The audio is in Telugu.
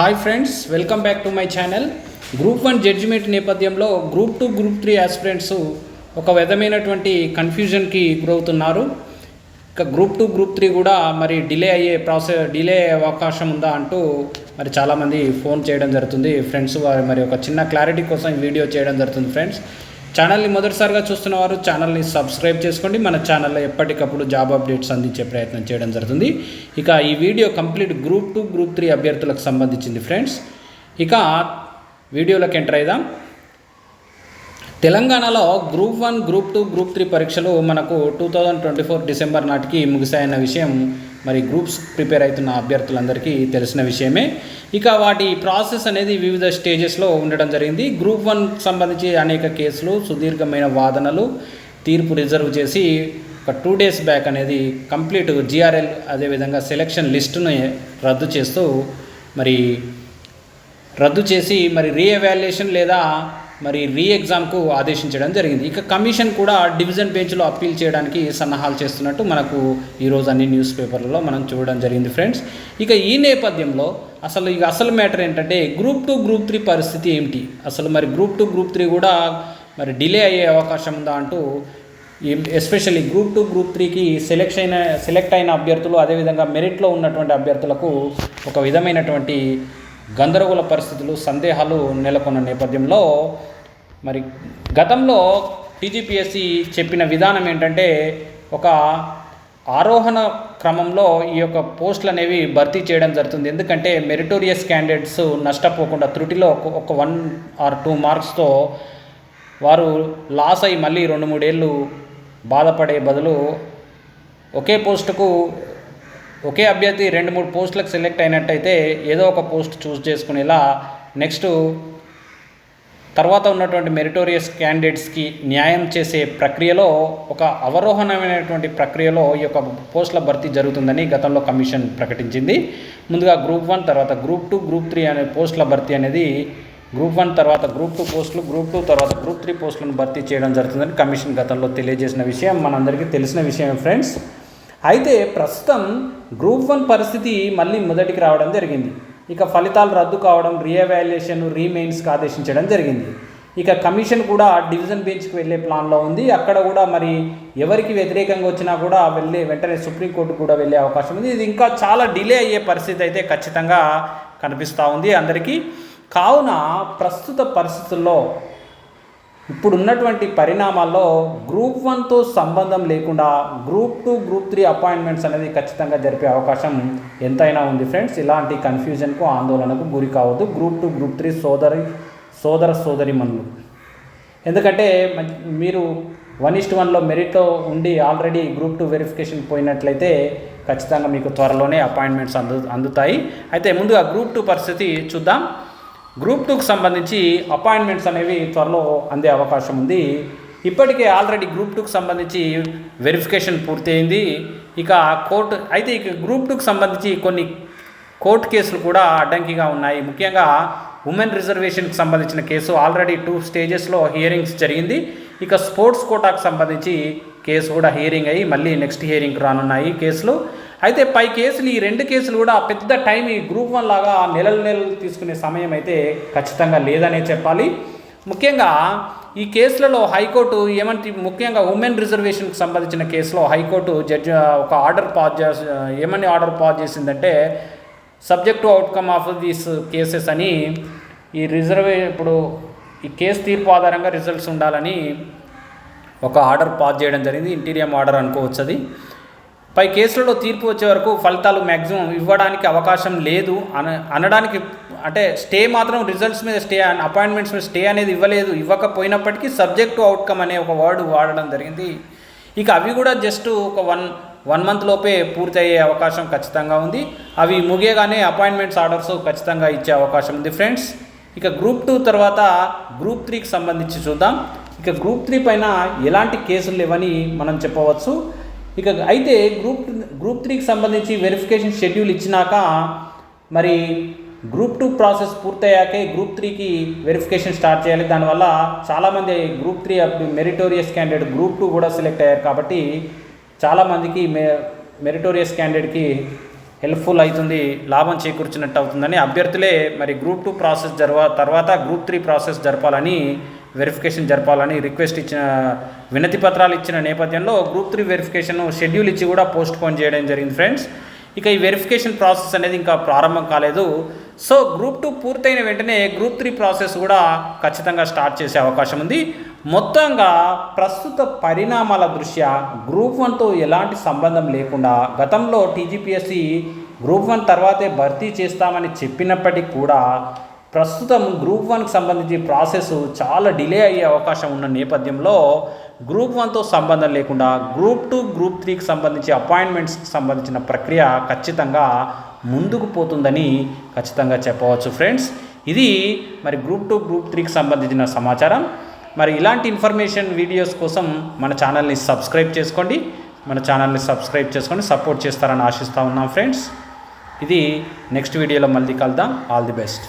Hi friends welcome back to my channel group one judgement నేపథ్యంలో group two group three aspirants ఒక విధమైనటువంటి కన్ఫ్యూజన్కి గురవుతున్నారు. ఇక గ్రూప్ టూ గ్రూప్ త్రీ కూడా మరి డిలే అయ్యే ప్రాసెస్ డిలే అయ్యే అవకాశం ఉందా అంటూ మరి చాలామంది ఫోన్ చేయడం జరుగుతుంది. ఫ్రెండ్స్ వారి మరి ఒక చిన్న క్లారిటీ కోసం వీడియో చేయడం జరుగుతుంది ఫ్రెండ్స్ ఛానల్ని మొదటిసారిగా చూస్తున్న వారు ఛానల్ని సబ్స్క్రైబ్ చేసుకోండి. మన ఛానల్లో ఎప్పటికప్పుడు జాబ్ అప్డేట్స్ అందించే ప్రయత్నం చేయడం జరుగుతుంది. ఇక ఈ video complete group two group three అభ్యర్థులకు సంబంధించింది ఫ్రెండ్స్ ఇక వీడియోలోకి ఎంటర్ అయిదాం. తెలంగాణలో group one group two group three పరీక్షలు మనకు two thousand twenty four December నాటికి ముగిసాయన్న విషయం మరి గ్రూప్స్ ప్రిపేర్ అవుతున్న అభ్యర్థులందరికీ తెలిసిన విషయమే. ఇక వాటి ప్రాసెస్ అనేది వివిధ స్టేజెస్లో ఉండడం జరిగింది. గ్రూప్ వన్ సంబంధించి అనేక కేసులు సుదీర్ఘమైన వాదనలు తీర్పు రిజర్వ్ చేసి ఒక టూ డేస్ బ్యాక్ అనేది కంప్లీట్ జిఆర్ఎల్ అదేవిధంగా సెలెక్షన్ లిస్టును రద్దు చేస్తూ మరి రద్దు చేసి మరి రీఎవాల్యుయేషన్ లేదా మరి రీ ఎగ్జామ్కు ఆదేశించడం జరిగింది. ఇక కమిషన్ కూడా డివిజన్ బెంచ్లో అప్పీల్ చేయడానికి సన్నాహాలు చేస్తున్నట్టు మనకు ఈరోజు అన్ని న్యూస్ పేపర్లలో మనం చూడడం జరిగింది ఫ్రెండ్స్. ఇక ఈ నేపథ్యంలో అసలు ఇక అసలు మ్యాటర్ ఏంటంటే గ్రూప్ టూ గ్రూప్ త్రీ పరిస్థితి ఏమిటి? అసలు మరి గ్రూప్ టూ గ్రూప్ త్రీ కూడా మరి డిలే అయ్యే అవకాశం ఉందా అంటూ ఎస్పెషల్లీ గ్రూప్ టూ గ్రూప్ త్రీకి సెలెక్ట్ అయిన సెలెక్ట్ అయిన అభ్యర్థులు అదేవిధంగా మెరిట్లో ఉన్నటువంటి అభ్యర్థులకు ఒక విధమైనటువంటి గందరగోళ పరిస్థితులు సందేహాలు నెలకొన్న నేపథ్యంలో మరి గతంలో టీజీపీఎస్సి చెప్పిన విధానం ఏంటంటే ఒక ఆరోహణ క్రమంలో ఈ యొక్క పోస్టులు అనేవి భర్తీ చేయడం జరుగుతుంది. ఎందుకంటే మెరిటోరియస్ క్యాండిడేట్స్ నష్టపోకుండా త్రుటిలో ఒక- ఒక వన్ ఆర్ టూ మార్క్స్తో వారు లాస్ అయ్యి మళ్ళీ రెండు మూడేళ్ళు బాధపడే బదులు ఒకే పోస్టుకు ఒకే అభ్యర్థి రెండు మూడు పోస్టులకు సెలెక్ట్ అయినట్టయితే ఏదో ఒక పోస్ట్ చూస్ చేసుకునేలా నెక్స్ట్ తర్వాత ఉన్నటువంటి మెరిటోరియస్ క్యాండిడేట్స్కి న్యాయం చేసే ప్రక్రియలో ఒక అవరోహణమైనటువంటి ప్రక్రియలో ఈ యొక్క పోస్టుల భర్తీ జరుగుతుందని గతంలో కమిషన్ ప్రకటించింది. ముందుగా గ్రూప్ వన్ తర్వాత గ్రూప్ టూ గ్రూప్ త్రీ అనే పోస్టుల భర్తీ అనేది గ్రూప్ వన్ తర్వాత గ్రూప్ టూ పోస్టులు గ్రూప్ టూ తర్వాత గ్రూప్ త్రీ పోస్టులను భర్తీ చేయడం జరుగుతుందని కమిషన్ గతంలో తెలియజేసిన విషయం. మనందరికీ తెలిసిన విషయం ఫ్రెండ్స్. అయితే ప్రస్తుతం గ్రూప్ వన్ పరిస్థితి మళ్ళీ మొదటికి రావడం జరిగింది. ఇక ఫలితాలు రద్దు కావడం రీఎవాల్యుయేషన్ రీమెయిన్స్కి ఆదేశించడం జరిగింది. ఇక కమిషన్ కూడా డివిజన్ బెంచ్కి వెళ్ళే ప్లాన్లో ఉంది. అక్కడ కూడా మరి ఎవరికి వ్యతిరేకంగా వచ్చినా కూడా వెళ్ళే వెంటనే సుప్రీంకోర్టు కూడా వెళ్ళే అవకాశం ఉంది. ఇది ఇంకా చాలా డిలే అయ్యే పరిస్థితి అయితే ఖచ్చితంగా కనిపిస్తూ ఉంది అందరికీ. కావున ప్రస్తుత పరిస్థితుల్లో ఇప్పుడు ఉన్నటువంటి పరిణామాల్లో గ్రూప్ వన్తో సంబంధం లేకుండా group two group three appointments అనేది ఖచ్చితంగా జరిపే అవకాశం ఎంతైనా ఉంది ఫ్రెండ్స్. ఇలాంటి కన్ఫ్యూజన్కు ఆందోళనకు గురి కావద్దు. గ్రూప్ టూ గ్రూప్ త్రీ సోదరి సోదర సోదరి మనులు ఎందుకంటే మీరు వన్ ఇస్ట్ వన్లో మెరిట్లో ఉండి ఆల్రెడీ గ్రూప్ టూ వెరిఫికేషన్ పోయినట్లయితే ఖచ్చితంగా మీకు త్వరలోనే అపాయింట్మెంట్స్ అందు అందుతాయి. అయితే ముందుగా గ్రూప్ టూ పరిస్థితి చూద్దాం. గ్రూప్ టూకి సంబంధించి అపాయింట్మెంట్స్ అనేవి త్వరలో అందే అవకాశం ఉంది. ఇప్పటికే ఆల్రెడీ గ్రూప్ టూకి సంబంధించి వెరిఫికేషన్ పూర్తయింది. ఇక కోర్టు అయితే ఇక గ్రూప్ టూకి సంబంధించి కొన్ని కోర్టు కేసులు కూడా అడ్డంకిగా ఉన్నాయి. ముఖ్యంగా ఉమెన్ రిజర్వేషన్కి సంబంధించిన కేసు ఆల్రెడీ టూ స్టేజెస్లో హియరింగ్స్ జరిగింది. ఇక స్పోర్ట్స్ కోటాకు సంబంధించి కేసు కూడా హియరింగ్ అయ్యి మళ్ళీ నెక్స్ట్ హియరింగ్కి రానున్నాయి కేసులు. అయితే పై కేసులు ఈ రెండు కేసులు కూడా పెద్ద టైం ఈ గ్రూప్ వన్ లాగా నెలలు నెలలు తీసుకునే సమయం అయితే ఖచ్చితంగా లేదనే చెప్పాలి. ముఖ్యంగా ఈ కేసులలో హైకోర్టు ఏమంటే ముఖ్యంగా ఉమెన్ రిజర్వేషన్కి సంబంధించిన కేసులో హైకోర్టు జడ్జి ఒక ఆర్డర్ పాస్ చేసి ఏమని ఆర్డర్ పాస్ చేసిందంటే subject to outcome of these cases అని ఈ రిజర్వే ఇప్పుడు ఈ కేసు తీర్పు ఆధారంగా రిజల్ట్స్ ఉండాలని ఒక ఆర్డర్ పాస్ చేయడం జరిగింది. ఇంటీరియం ఆర్డర్ అనుకోవచ్చు అది పై కేసులలో తీర్పు వచ్చే వరకు ఫలితాలు మ్యాక్సిమం ఇవ్వడానికి అవకాశం లేదు అన అనడానికి అంటే స్టే మాత్రం రిజల్ట్స్ మీద స్టే అపాయింట్మెంట్స్ మీద స్టే అనేది ఇవ్వలేదు. ఇవ్వకపోయినప్పటికీ సబ్జెక్ట్ టు అవుట్కమ్ అనే ఒక వర్డ్ వాడడం జరిగింది. ఇక అవి కూడా జస్ట్ ఒక వన్ వన్ మంత్ లోపే పూర్తి అయ్యే అవకాశం ఖచ్చితంగా ఉంది. అవి ముగియగానే అపాయింట్మెంట్స్ ఆర్డర్స్ ఖచ్చితంగా ఇచ్చే అవకాశం ఉంది ఫ్రెండ్స్ ఇక గ్రూప్ టూ తర్వాత గ్రూప్ త్రీకి సంబంధించి చూద్దాం. ఇక గ్రూప్ త్రీ పైన ఎలాంటి కేసులు లేవని మనం చెప్పవచ్చు. ఇక అయితే గ్రూప్ గ్రూప్ త్రీకి సంబంధించి వెరిఫికేషన్ షెడ్యూల్ ఇచ్చినాక మరి గ్రూప్ టూ ప్రాసెస్ పూర్తయ్యాకే గ్రూప్ త్రీకి వెరిఫికేషన్ స్టార్ట్ చేయాలి. దానివల్ల చాలామంది group three meritorious candidate group two కూడా సెలెక్ట్ అయ్యారు కాబట్టి చాలామందికి మె మెరిటోరియస్ క్యాండిడేట్కి హెల్ప్ఫుల్ అవుతుంది లాభం చేకూర్చినట్టు అవుతుందని అభ్యర్థులే మరి గ్రూప్ టూ ప్రాసెస్ జరవ తర్వాత గ్రూప్ త్రీ ప్రాసెస్ జరపాలని వెరిఫికేషన్ జరపాలని రిక్వెస్ట్ ఇచ్చిన వినతి పత్రాలు ఇచ్చిన నేపథ్యంలో గ్రూప్ త్రీ వెరిఫికేషన్ షెడ్యూల్ ఇచ్చి కూడా పోస్ట్ పోన్ చేయడం జరిగింది ఫ్రెండ్స్ ఇక ఈ వెరిఫికేషన్ ప్రాసెస్ అనేది ఇంకా ప్రారంభం కాలేదు. సో గ్రూప్ టూ పూర్తయిన వెంటనే గ్రూప్ త్రీ ప్రాసెస్ కూడా ఖచ్చితంగా స్టార్ట్ చేసే అవకాశం ఉంది. మొత్తంగా ప్రస్తుత పరిణామాల దృష్ట్యా గ్రూప్ వన్తో ఎలాంటి సంబంధం లేకుండా గతంలో టీజీపీఎస్సి గ్రూప్ వన్ తర్వాతే భర్తీ చేస్తామని చెప్పినప్పటికీ కూడా ప్రస్తుతం గ్రూప్ వన్కి సంబంధించి ప్రాసెస్ చాలా డిలే అయ్యే అవకాశం ఉన్న నేపథ్యంలో గ్రూప్ వన్తో సంబంధం లేకుండా గ్రూప్ టూ గ్రూప్ త్రీకి సంబంధించి అపాయింట్మెంట్స్కి సంబంధించిన ప్రక్రియ ఖచ్చితంగా ముందుకు పోతుందని ఖచ్చితంగా చెప్పవచ్చు ఫ్రెండ్స్. ఇది మరి గ్రూప్ టూ గ్రూప్ త్రీకి సంబంధించిన సమాచారం. మరి ఇలాంటి ఇన్ఫర్మేషన్ వీడియోస్ కోసం మన ఛానల్ని సబ్స్క్రైబ్ చేసుకోండి. మన ఛానల్ని సబ్స్క్రైబ్ చేసుకొని సపోర్ట్ చేస్తారని ఆశిస్తూ ఉన్నాం ఫ్రెండ్స్. ఇది నెక్స్ట్ వీడియోలో మళ్ళీ కలుద్దాం. All the best.